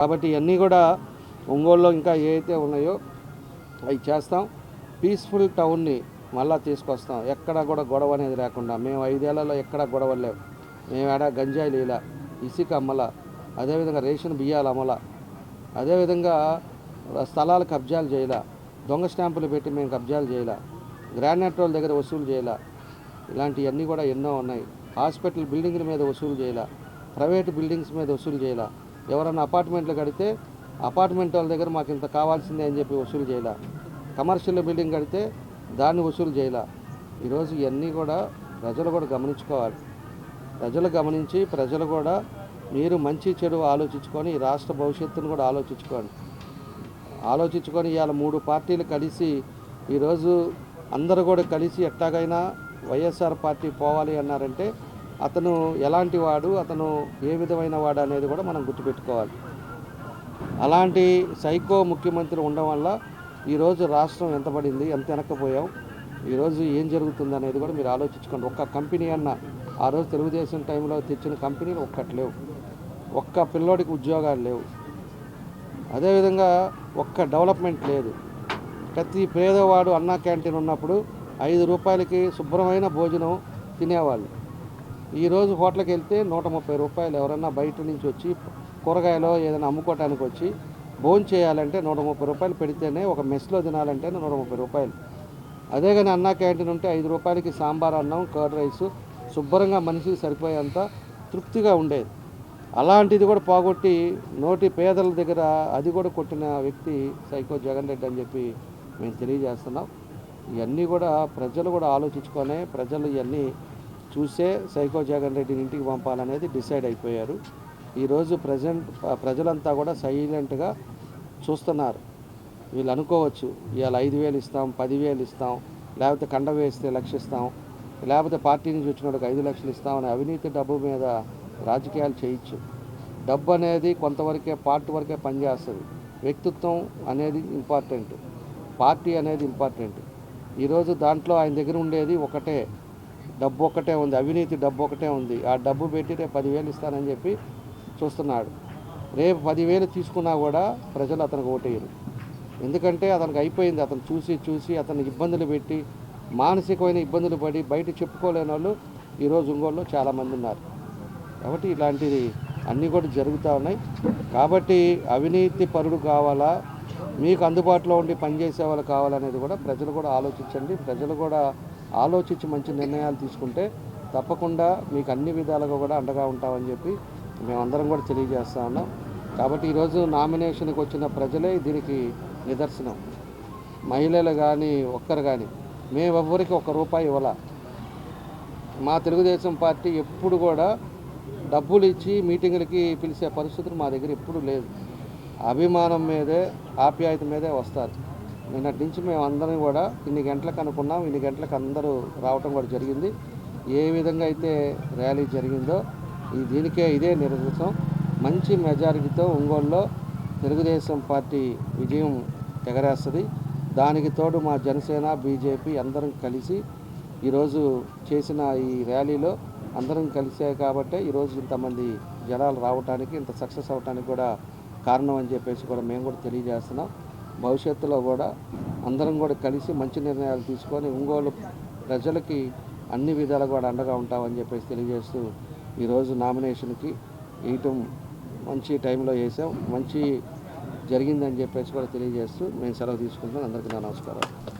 కాబట్టి ఇవన్నీ కూడా ఒంగోలులో ఇంకా ఏవైతే ఉన్నాయో అవి చేస్తాం. పీస్ఫుల్ టౌన్ని మళ్ళా తీసుకొస్తాం. ఎక్కడ కూడా గొడవ అనేది లేకుండా. మేము ఐదేళ్ళలో ఎక్కడ గొడవలు లేవు. మేము ఆడ గంజాయి లీల ఇసుక అమ్మల అదేవిధంగా రేషన్ బియ్యాలు అమ్మల అదేవిధంగా స్థలాలు కబ్జాలు చేయాల దొంగ స్టాంపులు పెట్టి మేము కబ్జాలు చేయాల గ్రానైట్ వాళ్ళ దగ్గర వసూలు చేయాల ఇలాంటివన్నీ కూడా ఎన్నో ఉన్నాయి. హాస్పిటల్ బిల్డింగ్ల మీద వసూలు చేయాల ప్రైవేట్ బిల్డింగ్స్ మీద వసూలు చేయాల ఎవరైనా అపార్ట్మెంట్లు కడితే అపార్ట్మెంట్ వాళ్ళ దగ్గర మాకు ఇంత కావాల్సిందే అని చెప్పి వసూలు చేయాల. కమర్షియల్ బిల్డింగ్ కడితే దాన్ని వసూలు చేయాల. ఈరోజు ఇవన్నీ కూడా ప్రజలు కూడా గమనించుకోవాలి. ప్రజలు గమనించి ప్రజలు కూడా మీరు మంచి చెడు ఆలోచించుకొని ఈ రాష్ట్ర భవిష్యత్తును కూడా ఆలోచించుకోండి. ఆలోచించుకొని ఇవాళ మూడు పార్టీలు కలిసి ఈరోజు అందరూ కూడా కలిసి ఎట్లాగైనా వైఎస్ఆర్ పార్టీ పోవాలి అన్నారంటే అతను ఎలాంటి వాడు అతను ఏ విధమైన వాడు అనేది కూడా మనం గుర్తుపెట్టుకోవాలి. అలాంటి సైకో ముఖ్యమంత్రి ఉండడం వల్ల ఈరోజు రాష్ట్రం ఎంత పడింది ఎంత వెనక్కపోయాం ఈరోజు ఏం జరుగుతుంది అనేది కూడా మీరు ఆలోచించుకోండి. ఒక్క కంపెనీ అన్న ఆ రోజు తెలుగుదేశం టైంలో తెచ్చిన కంపెనీలు ఒక్కటి లేవు. ఒక్క పిల్లోడికి ఉద్యోగాలు లేవు. అదేవిధంగా ఒక్క డెవలప్మెంట్ లేదు. ప్రతి పేదవాడు అన్నా క్యాంటీన్ ఉన్నప్పుడు ఐదు రూపాయలకి శుభ్రమైన భోజనం తినేవాళ్ళు. ఈరోజు హోటల్కి వెళ్తే నూట ముప్పై రూపాయలు ఎవరన్నా బయట నుంచి వచ్చి కూరగాయలు ఏదైనా అమ్ముకోవటానికి వచ్చి భోజనం చేయాలంటే నూట ముప్పై రూపాయలు పెడితేనే ఒక మెస్లో తినాలంటే నూట ముప్పై రూపాయలు. అదే కానీ అన్నా క్యాంటీన్ ఉంటే ఐదు రూపాయలకి సాంబార్ అన్నం కర్డ్ రైస్ శుభ్రంగా మనిషికి సరిపోయేంత తృప్తిగా ఉండేది. అలాంటిది కూడా పోగొట్టి నోటి పేదల దగ్గర అది కూడా కొట్టిన వ్యక్తి సైకో జగన్ రెడ్డి అని చెప్పి మేము తెలియజేస్తున్నాం. ఇవన్నీ కూడా ప్రజలు కూడా ఆలోచించుకొనే ప్రజలు ఇవన్నీ చూసే సైకో జగన్ రెడ్డిని ఇంటికి పంపాలనేది డిసైడ్ అయిపోయారు. ఈరోజు ప్రజెంట్ ప్రజలంతా కూడా సైలెంట్గా చూస్తున్నారు. వీళ్ళు అనుకోవచ్చు ఇవాళ ఐదు వేలు ఇస్తాం పదివేలు ఇస్తాం లేకపోతే కండ వేస్తే లక్షిస్తాం లేకపోతే పార్టీ నుంచి వచ్చిన వాళ్ళకి ఐదు లక్షలు ఇస్తామని అవినీతి డబ్బు మీద రాజకీయాలు చేయొచ్చు. డబ్బు అనేది కొంతవరకే పార్టీ వరకే పనిచేస్తుంది. వ్యక్తిత్వం అనేది ఇంపార్టెంట్. పార్టీ అనేది ఇంపార్టెంట్. ఈరోజు దాంట్లో ఆయన దగ్గర ఉండేది ఒకటే. డబ్బు ఒక్కటే ఉంది అవినీతి డబ్బు ఒకటే ఉంది. ఆ డబ్బు పెట్టి రేపు పదివేలు ఇస్తానని చెప్పి చూస్తున్నాడు. రేపు పదివేలు తీసుకున్నా కూడా ప్రజలు అతనికి ఓటేయరు. ఎందుకంటే అతనికి అయిపోయింది అతను చూసి చూసి అతనికి ఇబ్బందులు పెట్టి మానసికమైన ఇబ్బందులు పడి బయట చెప్పుకోలేని వాళ్ళు ఈరోజు ఒంగోలులో చాలామంది ఉన్నారు. కాబట్టి ఇలాంటివి అన్నీ కూడా జరుగుతూ ఉన్నాయి. కాబట్టి అవినీతి పరుడు కావాలా మీకు అందుబాటులో ఉండి పనిచేసే వాళ్ళు కావాలనేది కూడా ప్రజలు కూడా ఆలోచించండి. ప్రజలు కూడా ఆలోచించి మంచి నిర్ణయాలు తీసుకుంటే తప్పకుండా మీకు అన్ని విధాలుగా కూడా అండగా ఉంటామని చెప్పి మేమందరం కూడా తెలియజేస్తా ఉన్నాం. కాబట్టి ఈరోజు నామినేషన్కి వచ్చిన ప్రజలే దీనికి నిదర్శనం. మహిళలు కానీ ఒక్కరు కానీ మేమెవ్వరికి ఒక్క రూపాయి ఇవ్వాల. మా తెలుగుదేశం పార్టీ ఎప్పుడు కూడా డబ్బులు ఇచ్చి మీటింగులకి పిలిచే పరిస్థితులు మా దగ్గర ఎప్పుడు లేదు. అభిమానం మీదే ఆప్యాయత మీదే వస్తారు. నిన్నటి నుంచి మేము అందరం కూడా ఇన్ని గంటలకు అనుకున్నాం ఇన్ని గంటలకు అందరూ రావటం కూడా జరిగింది. ఏ విధంగా అయితే ర్యాలీ జరిగిందో ఈ దీనికే ఇదే నిరసనం. మంచి మెజారిటీతో ఒంగోలులో తెలుగుదేశం పార్టీ విజయం ఎగరేస్తుంది. దానికి తోడు మా జనసేన బీజేపీ అందరం కలిసి ఈరోజు చేసిన ఈ ర్యాలీలో అందరం కలిసే కాబట్టే ఈరోజు ఇంతమంది జనాలు రావడానికి ఇంత సక్సెస్ అవ్వడానికి కూడా కారణం అని చెప్పేసి కూడా మేము కూడా తెలియజేస్తున్నాం. భవిష్యత్తులో కూడా అందరం కూడా కలిసి మంచి నిర్ణయాలు తీసుకొని ఒంగోలు ప్రజలకి అన్ని విధాలు కూడా అండగా ఉంటామని చెప్పేసి తెలియజేస్తూ ఈరోజు నామినేషన్కి వేయటం మంచి టైంలో వేసాం. మంచి జరిగిందని చెప్పేసి కూడా తెలియజేస్తూ మేము సెలవు తీసుకుంటున్నాం. అందరికీ నా నమస్కారం